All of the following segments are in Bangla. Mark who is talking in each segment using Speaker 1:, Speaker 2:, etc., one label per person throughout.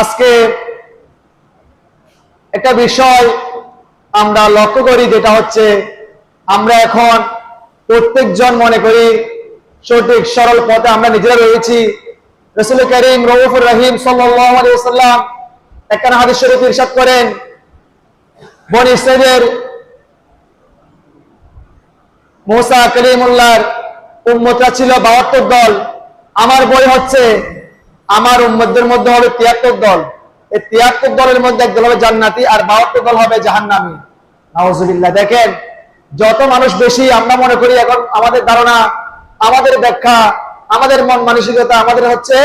Speaker 1: আজকে একটা বিষয় আমরা লক্ষ্য করি, যেটা হচ্ছে আমরা এখন প্রত্যেকজন মনে করি সঠিক, সরল পথে আমরা নিজেরা রয়েছি। রসুল করিম রউফুর রহিম সাল্লাম একটা হাদিস শরীফ ইরশাদ করেন। বন ইসরায়েলের মোসা কলিমুল্লাহর উম্মতরা ছিল বাহাত্তর দল। আমার বই হচ্ছে আমার উম্মতদের মধ্যে হবে তিয়াত্তর দল। এই তিয়াত্তর দলের মধ্যে একদল হবে জান্নাতি আর বাহাত্তর দল হবে জাহান্নামি। নাউজুবিল্লাহ, দেখেন, যত মানুষ বেশি, আমরা মনে করি এখন আমাদের ধারণা, আমাদের ব্যাখ্যা, আমাদের মন মানসিকতা, আমাদের হচ্ছে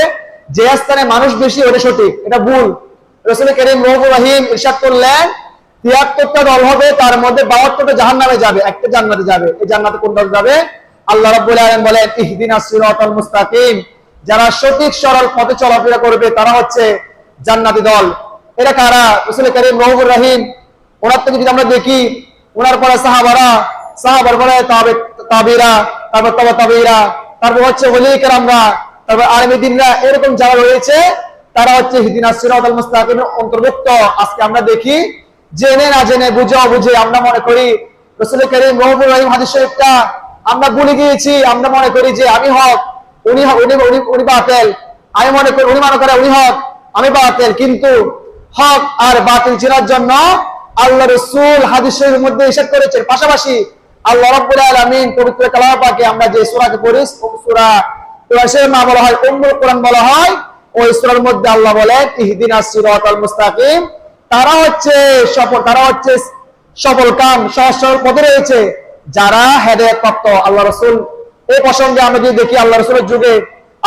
Speaker 1: যে স্থানে মানুষ বেশি ওটা সঠিক, এটা ভুল। রহিম ইরশাদ করলেন, তিয়াত্তরটা দল হবে, তার মধ্যে বাহাত্তরটা জাহান নামে যাবে, একটা জান্নাতে যাবে। এই জান্নাতে কোন দল যাবে? আল্লাহ রাব্বুল আলামিন বলেন ইহদিনা সিরাতাল মুস্তাকিম। যারা সঠিক, সরল পথে চলাফেরা করবে, তারা হচ্ছে জান্নাতি দল। এরা কারা? রাসূল করিম রহবুর রহিম। ওনার থেকে যদি আমরা দেখি, ওনার পরে সাহাবারা, সাহাবার পরে তাবে তাবিরা, তারপর তবে তাবিরা, তারপর হচ্ছে ওলি কেরামরা, তারপর আলমিদিনরা এরকম যারা রয়েছে, তারা হচ্ছে হিদিনা সিরাতাল মুস্তাকিমের অন্তর্ভুক্ত। আজকে আমরা দেখি, জেনে না জেনে, বুঝে অবুঝে আমরা মনে করি, রসুল করিম রহবুর রহিম হাদিস শরীফটা আমরা ভুলে গিয়েছি, আমরা মনে করি যে আমি হক উনি উনি উনি উনি আমি মনে করি, উনি মনে করে উনি হক, আমি কিন্তু হক আর বাতিল চেনার জন্য আল্লাহ রসুল হাদিস শরীফের মধ্যে করেছেন। পাশাপাশি আল্লাহ রাব্বুল আলামিন পবিত্র আমরা যে সূরাকে পড়ি সূরা নাম বলা হয় কোরআন বলা হয়, ওই সূরার মধ্যে আল্লাহ বলেন ইহদিনাস সিরাতাল মুস্তাকিম। তারা হচ্ছে সফল, তারা হচ্ছে সফল কাম, সহজ সরল পথে রয়েছে। যারা হেদায়ত প্রাপ্ত আল্লাহ রসুল এই প্রসঙ্গে আমরা যদি দেখি আল্লাহ রসুলের যুগে,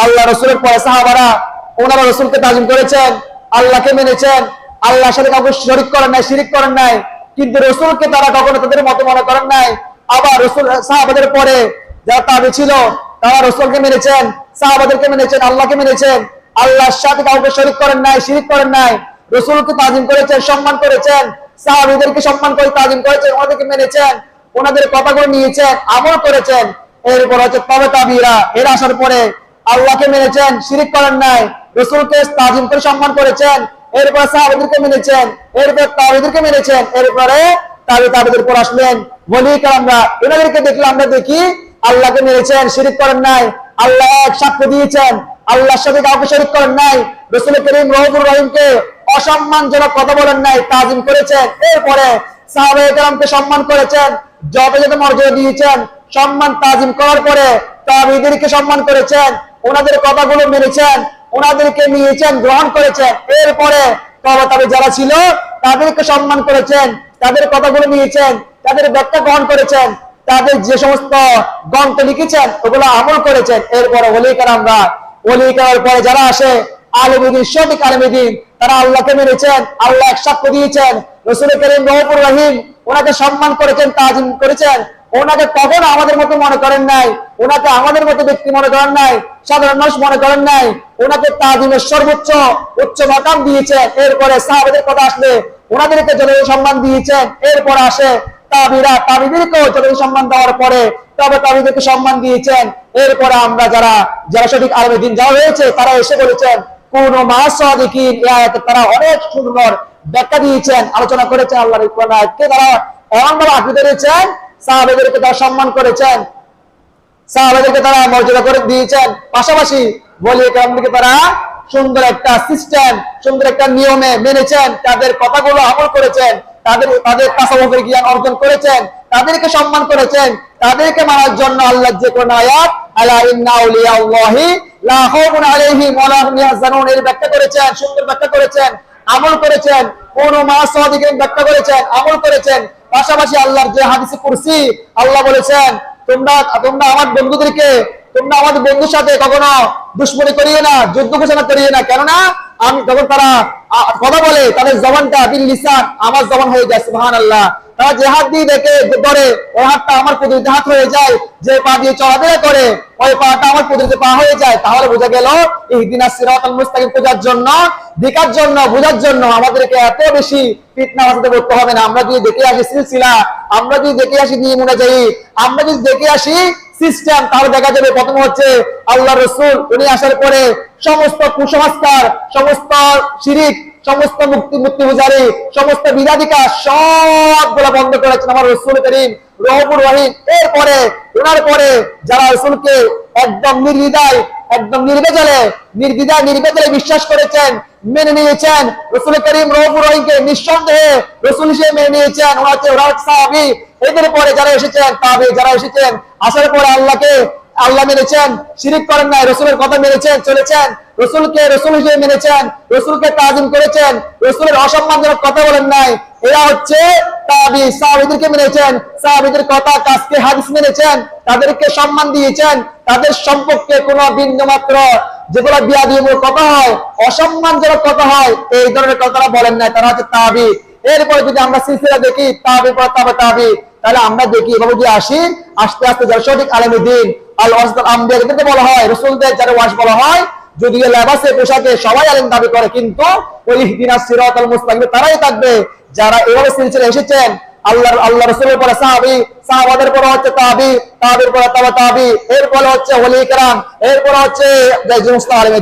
Speaker 1: আল্লাহ রসুলের পরে সাহাবারা ওনারা রসুলকে তাজিম করেছেন, আল্লাহকে মেনেছেন, আল্লাহর সাথে কাউকে শরিক করেন নাই, শিরিক করেন নাই, কিন্তু রসুলকে তারা কখনো তাদের মতো মনে করেন নাই। আবার রসুল, সাহাবাদের পরে যারা তাবি ছিল, তারা রসুলকে মেনেছেন, সাহাবাদেরকে মেনেছেন, আল্লাহকে মেনেছেন, আল্লাহর সাথে কাউকে শরিক করেন নাই, শিরিক করেন নাই, রসুলকে তাজিম করেছেন, সম্মান করেছেন, সাহাবিদেরকে সম্মান করে তাজিম করেছেন, ওনাদেরকে মেনেছেন, ওনাদের কথাগুলো নিয়েছেন, আমল করেছেন। এরপর হচ্ছে তবে তাবিরা। এর আসার পরে আল্লাহকে মেনেছেন, শিরিক করেন নাই, রসুলকে তাজিম করে সম্মান করেছেন, এরপরে সাহাবিদেরকে মেনেছেন, এরপর তাবিদেরকে মেনেছেন, এরপরে তাবি তাবিদের পর আসলেন। বলি আমরা এনাদেরকে দেখলে আমরা দেখি আল্লাহকে মেনেছেন, শিরিক করেন নাই, আল্লাহ এক সাক্ষ্য দিয়েছেন, আল্লাহর সাথে কাউকে শরিক করেন নাই, রসুল করিম রহবুর রহিমকে অসম্মানজনক কথা বলেন নাই, তাজিম করেছেন, এরপরে সাহাবাহামকে সম্মান করেছেন, যথাযথ মর্যাদা দিয়েছেন সম্মান তাজিম করার পরে তাবিদেরকে সম্মান করেছেন, ওনাদের কথাগুলো মেনেছেন, ওনাদেরকে নিয়েছেন, গ্রহণ করেছেন। এরপরে তবে যারা ছিল, তাদেরকে সম্মান করেছেন, তাদের কথাগুলো নিয়েছেন, তাদের ব্যাখ্যা গ্রহণ করেছেন, তাদের যে সমস্ত গ্রন্থ লিখেছেন, ওগুলো আমল করেছেন। এরপরে অলি কারামরা অলি করার পরে যারা আসে আলমদিন সঠিক আলমদিন তারা আল্লাহকে মেনেছেন, আল্লাহ এক সাক্ষ্য দিয়েছেন, রসুল করিম রহপুর রহিম ওনাকে সম্মান করেছেন, তাজিম করেছেন ওনাকে কখনো আমাদের মতো মনে করেন নাই? ওনাকে আমাদের মতো ব্যক্তি মনে করেন নাই? সাধারণ মানুষ মনে করেন নাই? ওনাকে তাজিমের সর্বোচ্চ উচ্চ মাকাম দিয়েছেন এরপরে সাহাবাদের কথা আসলে ওনাদেরকে যত সম্মান দিয়েছেন এরপর আসে তাবিরা, তাবিদেরকেও যত সম্মান দেওয়ার পরে তবে তাবিদেরকে সম্মান দিয়েছেন। এরপরে আমরা যারা যারা সঠিক আলমী দিন যাওয়া হয়েছে তারা এসে বলেছেন, কোন মাসিকিন তারা অনেক সুন্দর ব্যাখ্যা দিয়েছেন, আলোচনা করেছেন কোরআনকে তারা? ভাবে আঁকি ধরেছেন সাহাবেদেরকে তারা সম্মান করেছেন। সাহাবেদেরকে তারা মর্যাদা করে দিয়েছেন। পাশাপাশি বলি কেরামদেরকে তারা সুন্দর একটা সিস্টেম সুন্দর একটা নিয়মে মেনেছেন। তাদের কথাগুলো আমল করেছেন। তাদের তাদের তাসাউফের জ্ঞান অর্জন করেছেন। তাদেরকে সম্মান করেছেন। তাদেরকে মানার জন্য আল্লাহ যে কোন আয়াত, আলা আমল করেছেন, কোন মাসাদিকের ব্যাখ্যা করেছেন, আমল করেছেন। পাশাপাশি আল্লাহর যে হাদিসে করছি আল্লাহ বলেছেন তোমরা তোমরা আমার বন্ধুদেরকে তোমরা আমাদের বন্ধুর সাথে কখনো দুশ্মনী করিয়ে না, যুদ্ধ ঘোষণা করিয়ে না। কেননা, আমি তখন তারা কথা বলে, তাদের জবানটা বিল লিসান, আমার জবান হয়ে যায় সুবহান আল্লাহ তারা যে হাত দিয়ে দেখে ধরে ওই হাতটা আমার প্রতিনিধি হাত হয়ে যায়, যে পা দিয়ে চলাফেরা করে, ওই পাটা আমার প্রতিনিধি পা হয়ে যায়, তাহলে বোঝা গেল ইহদিনাস সিরাতাল মুস্তাকিম খোঁজার জন্য দেখার জন্য, বোঝার জন্য আমাদেরকে এত বেশি ফিতনা বাঁচাতে করতে হবে না। আমরা যদি দেখে আসি সিলসিলা, আমরা যদি দেখে আসি নিয়ম অনুযায়ী, আমরা যদি দেখে আসি সিস্টেম তাহলে দেখা যাবে প্রথম হচ্ছে আল্লাহ রসুল, উনি আসার পরে সমস্ত কুসংস্কার, সমস্ত শিরিক, সমস্ত মুক্তি মুক্তি পূজারি সমস্ত বিধাদিকা সবগুলো বন্ধ করেছেন আমার রসুল করিম রহবুর রহিম। এরপরে ওনার পরে যারা রসুলকে একদম নির্বিদায় একদম নির্বেজালে নির্বিদায় নির্বেজালে বিশ্বাস করেছেন, মেনে নিয়েছেন, রসুল করিম রহবুর রহিমকে নিঃসন্দেহে রসুল হিসেবে মেনে নিয়েছেন ওরা হচ্ছে ওরা সাহাবি। এদের পরে যারা এসেছেন, তাবে যারা এসেছেন, আসার পরে আল্লাহকে, আল্লাহ মেনেছেন, শিরিক করেন নাই, রসুলের কথা মেনেছেন, চলেছেন, রসুলকে রসুল হিসেবে মেনেছেন, রসুলকে তাজিম করেছেন, রসুলের অসম্মানজনক কথা বলেন নাই, এরা হচ্ছে তাবি, সাহাবিদেরকে মেনেছেন, সাহাবিদের কথা, কাজকে হাদিস মেনেছেন, তাদেরকে সম্মান দিয়েছেন, তাদের সম্পর্কে কোনো বিন্দু মাত্র যেগুলো বিয়াদিমূলক কথা হয়, অসম্মানজনক কথা হয়, এই ধরনের কথাটা বলেন নাই, তারা হচ্ছে তাবি। এরপরে যদি আমরা সিলসিলা দেখি, তাবি পর তাবে, তাবি। তাহলে আমরা দেখি, এভাবে যদি আসি, আস্তে আস্তে যারা সঠিক আলমী দিন আল ওয়াসদাল আম্বিয়া এদেরকে বলা হয়, রসুলদের যারা ওয়াস বলা হয় যদিও লেবাসে, পোশাকে সবাই আলেম দাবি করে, কিন্তু ওই দিনা সিরাত আল মুস্তাকিম, তারাই থাকবে। যারা এভাবে সিলসিলা এসেছেন আল্লাহ আল্লাহ রসুলের পরে সাহাবি, সাহাবাদের পরে হচ্ছে তাবি, তাবির পরে তাবা তাবি এরপরে হচ্ছে ওলি কেরাম এরপরে হচ্ছে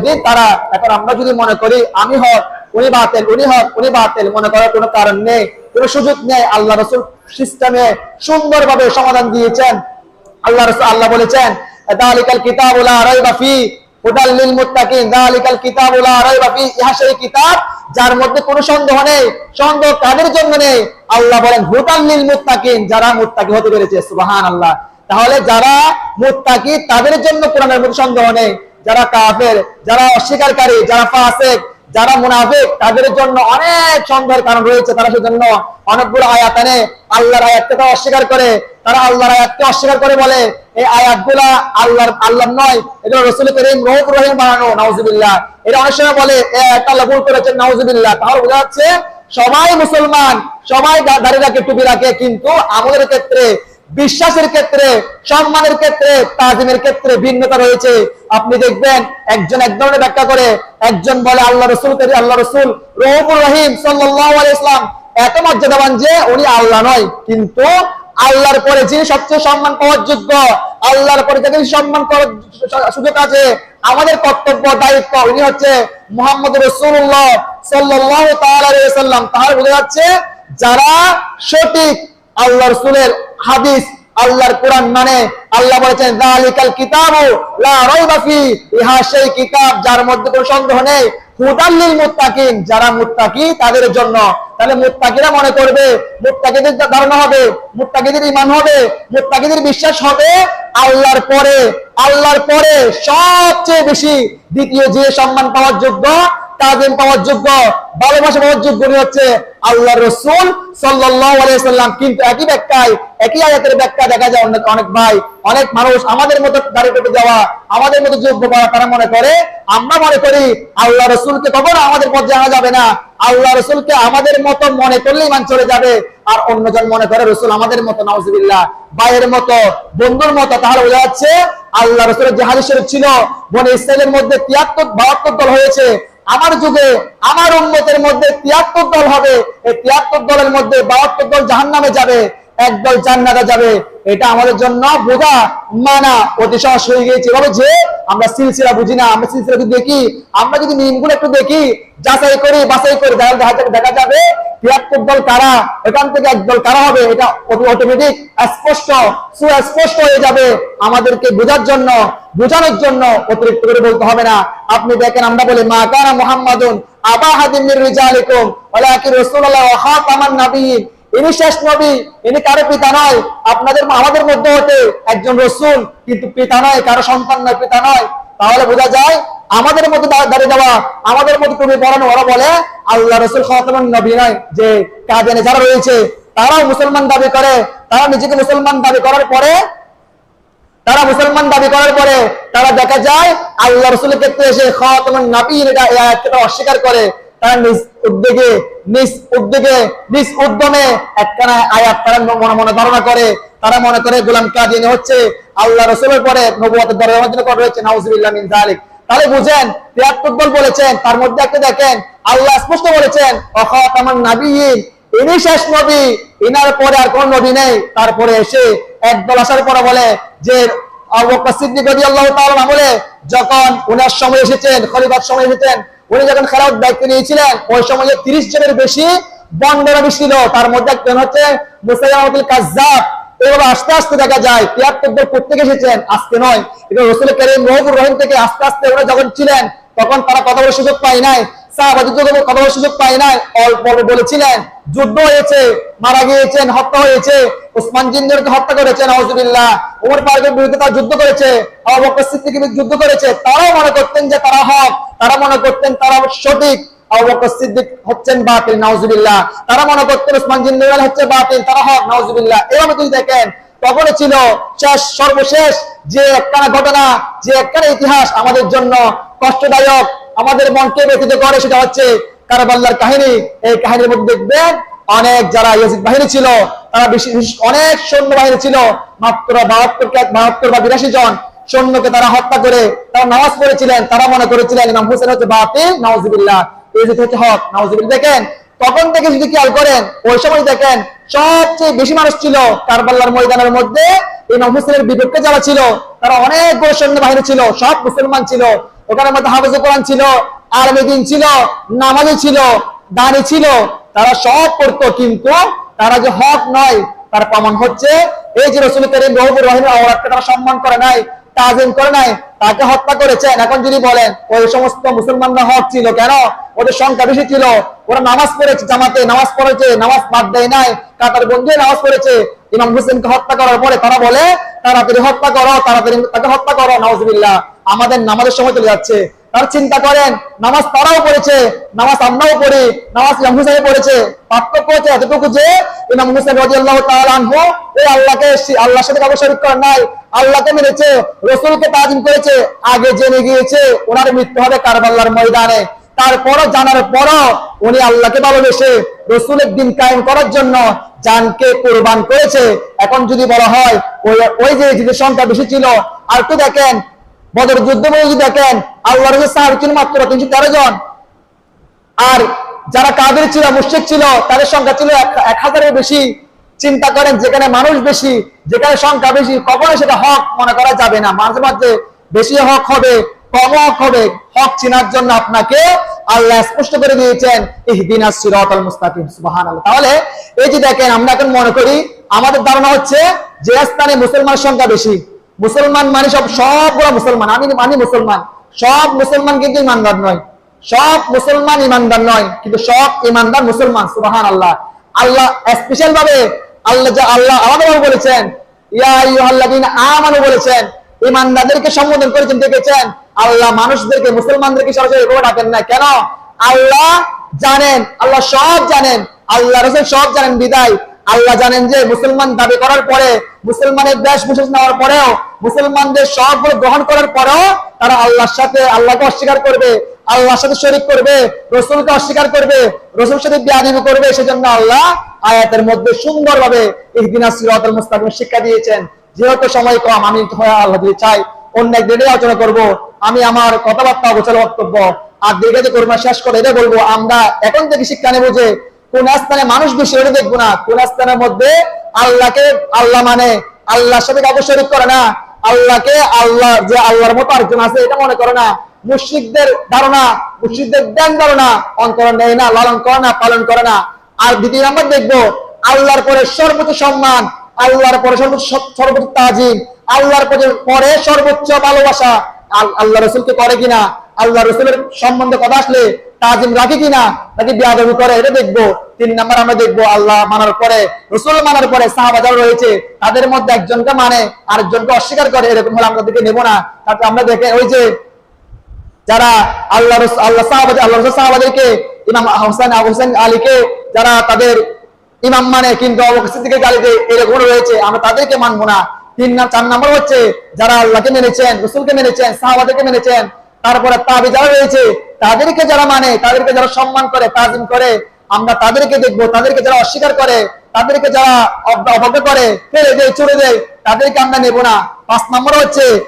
Speaker 1: দিন, তারা। এখন আমরা যদি মনে করি, আমি হক, উনি বাতেল, উনি হক, উনি বাতেল, মনে করার কোনো কারণ নেই, কোনো সুযোগ নেই, আল্লাহ রসুল সিস্টেমে সুন্দরভাবে সমাধান দিয়েছেন। আল্লাহ আল্লাহ বলেছেন, দালিকাল কিতাবুলা রাইবা ফি হুদাল লিল মুত্তাকিন। দালিকাল কিতাবুলা রাইবা ফি, ইহা সেই কিতাব যার মধ্যে কোনো সন্দেহ নেই, সন্দেহ কাদের জন্য নেই? আল্লাহ বলেন, হুদাল লিল মুত্তাকিন, যারা মুত্তাকি হতে পেরেছে তাহলে যারা মুত্তাকি, তাদের জন্য কোরআনের মধ্যে সন্দেহ নেই। যারা কাফের, যারা অস্বীকারী, যারা ফাসিক যারা মুনাফিক, তাদের জন্য অনেক সন্দেহের কারণ রয়েছে। তারা সেজন্য অনেকগুলো আয়াত আনে, আল্লাহর আয়াতকে তারা অস্বীকার করে। তারা আল্লাহর আয়াতকে অস্বীকার করে বলে, এই আয়াতগুলা আল্লাহর আল্লাহর নয়, এগুলো রসুল করিম রহুক রহিম বানানো, নাউজুবিল্লাহ। এটা অনেক সময় বলে এই আয়াতটা আল্লাহ ভুল করেছেন, নাউজুবিল্লাহ। তাহলে বোঝা যাচ্ছে, সবাই মুসলমান, সবাই দা- দাড়ি রাখে, টুপি রাখে, কিন্তু আমাদের ক্ষেত্রে বিশ্বাসের ক্ষেত্রে, সম্মানের ক্ষেত্রে, তাজিমের ক্ষেত্রে ভিন্নতা রয়েছে। আপনি দেখবেন, একজন এক ধরনের ব্যাখ্যা করে, একজন বলে, আল্লাহ রসুল করি আল্লাহ রসুল রহমুর রহিম সাল্লাহ ইসলাম এত মর্যাদাবান যে উনি আল্লাহ নয়। কিন্তু আল্লাহর পরে যিনি সবচেয়ে সম্মান পাওয়ার যোগ্য, আল্লাহর পরে যাদের সম্মান করার সুযোগ আছে, আমাদের কর্তব্য, দায়িত্ব উনি হচ্ছে মোহাম্মদ রসুল্লাহ সাল্লাহ তাল্লাম তাহলে বোঝা যাচ্ছে, যারা সঠিক আল্লাহ রসুলের হাদিস আল্লাহর কোরআন মানে আল্লাহ বলেছেন যালিকাল কিতাবু লা রাইবা ফি ইহা সেই কিতাব যার মধ্যে কোনো সন্দেহ নেই। হুদাল লিল মুত্তাকিন, যারা মুত্তাকি তাদের জন্য। তাহলে মুত্তাকিরা মনে করবে, মুত্তাকিদের ধারণা হবে, মুত্তাকিদের ঈমান হবে, মুত্তাকিদের বিশ্বাস হবে আল্লাহর পরে। আল্লাহর পরে সবচেয়ে বেশি দ্বিতীয় যে সম্মান পাওয়ার যোগ্য তাজিম পাওয়ার যোগ্য, ভালোবাসা পাওয়ার যোগ্য হচ্ছে আল্লাহ রসুল সাল্লাল্লাহু আলাইহি সাল্লাম কিন্তু একই ব্যাখ্যায়, একই আয়াতের ব্যাখ্যা দেখা যায় অনেক অনেক ভাই, অনেক মানুষ আমাদের মতো দাড়ি কেটে যাওয়া আমাদের মতো যোগ্য পাওয়া তারা মনে করে। আমরা মনে করি আল্লাহ রসুলকে কখনো আমাদের পথে আনা যাবে না। আল্লাহ রসুলকে আমাদের মতো মনে করলেই মান চলে যাবে। আর অন্যজন মনে করে, রসুল আমাদের মতো, নাউজুবিল্লাহ। ভাইয়ের মতো, বন্ধুর মতো তাহলে বোঝা যাচ্ছে আল্লাহ রসুলের যে হাদিস ছিল, বনে ইসরায়েলের মধ্যে তিয়াত্তর, বাহাত্তর দল হয়েছে। আমার যুগে, আমার উন্নতের মধ্যে তিয়াত্তর দল হবে। এই তিয়াত্তর দলের মধ্যে বাহাত্তর দল জাহান নামে যাবে। একদল জান্নাতে যাবে। এটা আমাদের জন্য বোঝা মানা অতি সহজ হয়ে গিয়েছে। এভাবে যে, আমরা সিলসিলা বুঝি না, আমরা সিলসিলা যদি দেখি। আমরা যদি নিয়মগুলো একটু দেখি, যাচাই করি, বাছাই করি তাহলে দেখা যাবে- তিয়াত্তর দল কারা, এখান থেকে একদল কারা হবে, এটা অটোমেটিক স্পষ্ট, সুস্পষ্ট হয়ে যাবে। আমাদেরকে বোঝার জন্য, বোঝানোর জন্য অতিরিক্ত করে বলতে হবে না। আপনি দেখেন, আমরা বলি, মা কানা মুহাম্মাদুন আবা হাদিম মির রিজালিকুম, ওয়ালাকিন রাসূলুল্লাহ ওয়া খাতামান নাবিয়িন। ইনি শেষ নবী, ইনি কারও পিতা নয়, আপনাদের আমাদের মধ্যে হতে একজন রসুল, কিন্তু পিতা নয়, কারও সন্তান নয়, পিতা নয়। তাহলে বোঝা যায়, আমাদের মধ্যে দাঁড়িয়ে যাওয়া, আমাদের মধ্যে তুমি পড়ানো, ওরা বলে, আল্লাহ রসুল খাতামান নবী নয়, যে কাজেনে যারা রয়েছে, তারাও মুসলমান দাবি করে, তারা নিজেকে মুসলমান দাবি করার পরে, তারা মুসলমান দাবি করার পরে, তারা দেখা যায়, আল্লাহ রসুলের ক্ষেত্রে এসে খাওয়াতমান নাবিন এটা অস্বীকার করে। নিজ উদ্যোগে নিজ উদ্যোগে, নিজ উদ্যমে একখানা আয়াত তারা মনে মনে ধারণা করে। তারা মনে করে, গোলাম কাদিনী হচ্ছে আল্লাহ রসুলের পরে নবুয়াতের করা হয়েছে নাউজুবিল্লাহ মিন জালিক তাহলে বুঝেন বলেছেন, তার মধ্যে একটা দেখেন, আল্লাহ স্পষ্ট বলেছেন, অখাতামান নাবিয়িন। ইনি শেষ নবী, ইনার পরে আর কোন নবী নেই। তারপরে এসে একদল আসার পরে বলে যে যখন উনার সময় এসেছেন, খলিফার সময় এসেছেন উনি যখন খেলার দায়িত্ব নিয়েছিলেন, ওই সময়ে 30 জনের বেশি বন্ডরা ছিল। তার মধ্যে একজন হচ্ছে মুসাইলামাতুল কাজ্জাব এভাবে আস্তে আস্তে দেখা যায় তিয়াত্তর প্রত্যেকে এসেছেন, আজকে নয়। এটা রসুল করিম রহবুর রহিম থেকে আস্তে আস্তে ওরা যখন ছিলেন, তখন তারা কথা বলার সুযোগ পায় নাই। বলেছিলেন, যুদ্ধ হয়েছে, মারা গিয়েছেন, হত্যা হয়েছে ওসমান জিন্দেরকে হত্যা করেছেন নওয়াজুবিল্লাহ ওমর ফারুকের বিরুদ্ধে তারা যুদ্ধ করেছে যুদ্ধ করেছে। তারাও মনে করতেন যে তারা হক। তারা মনে করতেন তারা সঠিক আমাদের জন্য কষ্টদায়ক, আমাদের মনকে ব্যথিত করে, সেটা হচ্ছে কারাবাল্লার কাহিনী। এই কাহিনীর মধ্যে দেখবেন, অনেক যারা ইয়াজিদ বাহিনী ছিল, তারা বেশি বিশেষ অনেক সৈন্য বাহিনী ছিল, মাত্র বাহাত্তর বাহাত্তর বা বিরাশি জন। সৈন্যকে তারা হত্যা করে, তারা নামাজ পড়েছিলেন, তারা মনে করেছিলেন ইমাম হোসেন হচ্ছে বাতিল নওয়াজুবিল্লাহ ইয়াজিদ হচ্ছে হক নওয়াজুবিল্লাহ দেখেন, তখন থেকে যদি খেয়াল করেন, ওই সময় দেখেন, সবচেয়ে বেশি মানুষ ছিল কারবাল্লার ময়দানের মধ্যে, ইমাম হোসেনের বিপক্ষে যারা ছিল, তারা অনেক বড় সৈন্য বাহিনী ছিল, সব মুসলমান ছিল। ওখানে মধ্যে হাফেজ কোরআন ছিল, আরবি দিন ছিল, নামাজি ছিল, দানি ছিল, তারা সব করতো, কিন্তু তারা যে হক নয়, তার প্রমাণ হচ্ছে, এই যে রসুল করিম রহবুর রহিম আওরাতকে তারা সম্মান করে নাই তাজিম করে নাই, তাকে হত্যা করেছেন। এখন যদি বলেন, ওই সমস্ত মুসলমানরা হক ছিল কেন? ওদের সংখ্যা বেশি ছিল। ওরা নামাজ পড়েছে জামাতে, নামাজ পড়েছে, নামাজ বাদ দেয় নাই। কাতার বন্ধু নামাজ পড়েছে। ইমাম হোসেনকে হত্যা করার পরে তারা বলে, তাড়াতাড়ি হত্যা করো, তাড়াতাড়ি তাকে হত্যা করো নওয়াজবিল্লাহ আমাদের নামাজের সময় চলে যাচ্ছে। তার চিন্তা করেন, নামাজ তারাও পড়েছে, নামাজ আমরাও পড়ি, নামাজ ইমাম হুসাইন পড়েছে। পার্থক্য হচ্ছে এতটুকু যে, ইমাম হুসাইন রাদিয়াল্লাহু তাআলা আনহু এই আল্লাহকে আল্লাহর সাথে কাউকে শরীক করেন নাই। আল্লাহকে মেনেছে, রসুলকে তাজিম করেছে, আগে জেনে গিয়েছে ওনার মৃত্যু হবে কারবাল্লার ময়দানে। তারপরও জানার পরও উনি আল্লাহকে ভালোবেসে রসুলের দিন কায়েম করার জন্য জানকে কোরবান করেছে। এখন যদি বলা হয়, ওই যে যে সংখ্যা বেশি ছিল, আর তো দেখেন, বদর যুদ্ধ যদি দেখেন আল্লাহ সাহাবি ছিল মাত্র তিনশো তেরো জন। আর যারা কাদের ছিল, মুশ্রিক ছিল, তাদের সংখ্যা ছিল এক হাজারের বেশি। চিন্তা করেন যেখানে মানুষ বেশি, যেখানে সংখ্যা বেশি কখনো সেটা হক মনে করা যাবে না। মাঝে মাঝে বেশি হক হবে কম হক হবে, হক চেনার জন্য আপনাকে আল্লাহ স্পষ্ট করে দিয়েছেন, ইহদিনা সিরাতাল মুস্তাকিম সুবহানাল্লাহ। তাহলে এই যে দেখেন, আমরা এখন মনে করি, আমাদের ধারণা হচ্ছে যে স্থানে মুসলমানের সংখ্যা বেশি। মুসলমান মানে সব, সবগুলো মুসলমান। আমি মানি মুসলমান। সব মুসলমান কিন্তু ইমানদার নয়। সব মুসলমান ইমানদার নয়, কিন্তু সব ইমানদার মুসলমান সুবাহান আল্লাহ আল্লাহ স্পেশাল ভাবে আল্লাহ যা আল্লাহ আলাদাভাবে বলেছেন, ইয়া আমানু বলেছেন ইমানদারদেরকে সম্বোধন করেছেন, দেখেছেন? আল্লাহ মানুষদেরকে, মুসলমানদেরকে সরাসরি এভাবে ডাকেন না। কেন? আল্লাহ জানেন, আল্লাহ সব জানেন, আল্লাহ রসুল সব জানেন বিদায়। আল্লাহ জানেন যে মুসলমান দাবি করার পরে, মুসলমানের দেশ বিশেষ নেওয়ার পরেও, মুসলমানদের সবগুলো গ্রহণ করার পরেও তারা আল্লাহর সাথে, আল্লাহকে অস্বীকার করবে, আল্লাহর সাথে শরিক করবে, রসুলকে অস্বীকার করবে রসুল সাথে বিয়াদিবি করবে, সেজন্য আল্লাহ আয়াতের মধ্যে সুন্দরভাবে ইহদিনা সিরাতাল মুস্তাকিম শিক্ষা দিয়েছেন, যেহেতু সময় কম, আমি আল্লাহ চাই। অন্য এক দিনে আলোচনা করব, আমি আমার কথাবার্তা গোছালো বক্তব্য আর দীর্ঘাতে করব শেষ করে এটা বলব, আমরা এখন থেকে শিক্ষা নেব যে কোন স্থানে মানুষ বেশি এটা দেখব না, কোন স্থানের মধ্যে আল্লাহকে আল্লাহ মানে আল্লাহর সাথে কাউকে শরীক করে না, আল্লাহকে আল্লাহ যে আল্লাহর মতো আরেকজন আছে এটা মনে করে না। মুশ্রিকদের ধারণা, মুশ্রিকদের জ্ঞান ধারণা অন্তর নেয় না, লালন করে না, পালন করে না। আর দ্বিতীয় নাম্বার দেখব, আল্লাহর পরে সর্বোচ্চ সম্মান, আল্লাহর পরে সর্বোচ্চ সর্বোচ্চ তাজিম, আল্লাহর পরে- সর্বোচ্চ ভালোবাসা। আল্লাহ রসুলকে করে কিনা আল্লাহ রসুলের সম্বন্ধে কথা আসলে তাজিম রাখে কিনা, নাকি বিয়াদবি করে, এটা দেখব। তিন নাম্বার আমরা দেখব, আল্লাহ মানার পরে, রসুল মানার পরে সাহাবাজার রয়েছে, তাদের মধ্যে একজনকে মানে আরেকজনকে অস্বীকার করে, এরকম হলে আমরা দিকে নেব না। তারপর আমরা দেখে, ওই যে যারা আল্লাহ আল্লাহ সাহাবাদ আল্লাহ রসুল সাহাবাদেরকে, ইমাম হোসেন হোসেন আলীকে যারা তাদের ইমাম মানে কিন্তু অবস্থিতিকে গালি দেয় এরকম রয়েছে, আমরা তাদেরকে মানবো না। তিন না, চার নম্বর হচ্ছে, যারা আল্লাহকে মেনেছেন, রসুলকে মেনেছেন, সাহাবাদেরকে মেনেছেন, তারপরে তাবি যারা রয়েছে, তাদেরকে যারা মানে তাদেরকে যারা সম্মান করে, তাজিম করে, আমরা তাদেরকে দেখব, তাদেরকে যারা অস্বীকার করে, তাদেরকে যারা অব- অবজ্ঞা করে, ফেলে দেয় চলে দেয়, তাদেরকে আমরা নেব না। পাঁচ নম্বর হচ্ছে,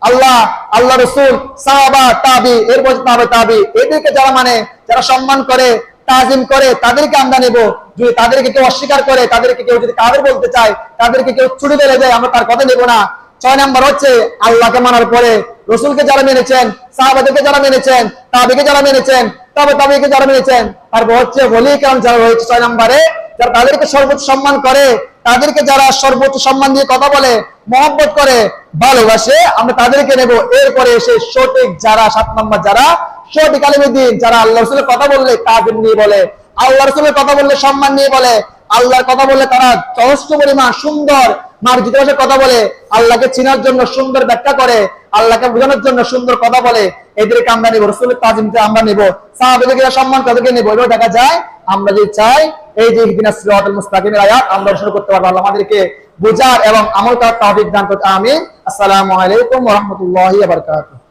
Speaker 1: আল্লাহ আল্লাহ রসুল, সাহাবা, তাবি, এরপর তাবে তাবি। এদেরকে যারা মানে যারা সম্মান করে তাজিম করে, তাদেরকে আমরা নেব। যদি তাদেরকে কেউ অস্বীকার করে, তাদেরকে কেউ যদি কাদের বলতে চায়, তাদেরকে কেউ ছুটি ফেলে দেয়, আমরা তার কথা নেব না। ছয় নাম্বার হচ্ছে, আল্লাহকে মানার পরে রসুলকে যারা মেনেছেন, সাহাবাদেরকে যারা মেনেছেন, তাবিকে যারা মেনেছেন, তবে তাবিকে যারা মেনেছেন, তারপর হচ্ছে বলি কারণ যারা রয়েছে ছয় নম্বরে, যারা তাদেরকে সর্বোচ্চ সম্মান করে, তাদেরকে যারা সর্বোচ্চ সম্মান দিয়ে কথা বলে, মহব্বত করে, ভালোবাসে, আমরা তাদেরকে নেব। এরপরে এসে সঠিক যারা, সাত নম্বর যারা সঠিক আলিমুদ্দিন যারা আল্লাহ রসুলের কথা বললে তাদের নিয়ে বলে আল্লাহ রসুলের কথা বললে সম্মান নিয়ে বলে, আল্লাহর কথা বললে তারা যথেষ্ট পরিমাণ সুন্দর মার্জিত ভাষায় কথা বলে, আল্লাহকে চিনার জন্য সুন্দর ব্যাখ্যা করে, আল্লাহকে বোঝানোর জন্য সুন্দর কথা বলে, এদেরকে আমরা নেব, রসুলের তাজিমকে আমরা নেব, সাহাবেদেরকে সম্মান তাদেরকে নেব এবার দেখা যায়, আমরা যদি চাই, এই যে ইহদিনা সিরাতাল মুস্তাকিমের আয়াত, আমরা শুরু করতে পারব, আল্লাহ আমাদেরকে বোঝার এবং আমল করার তৌফিক দান করতে আমিন। আসসালামু আলাইকুম ওয়া রাহমাতুল্লাহি ওয়া বারাকাতুহু।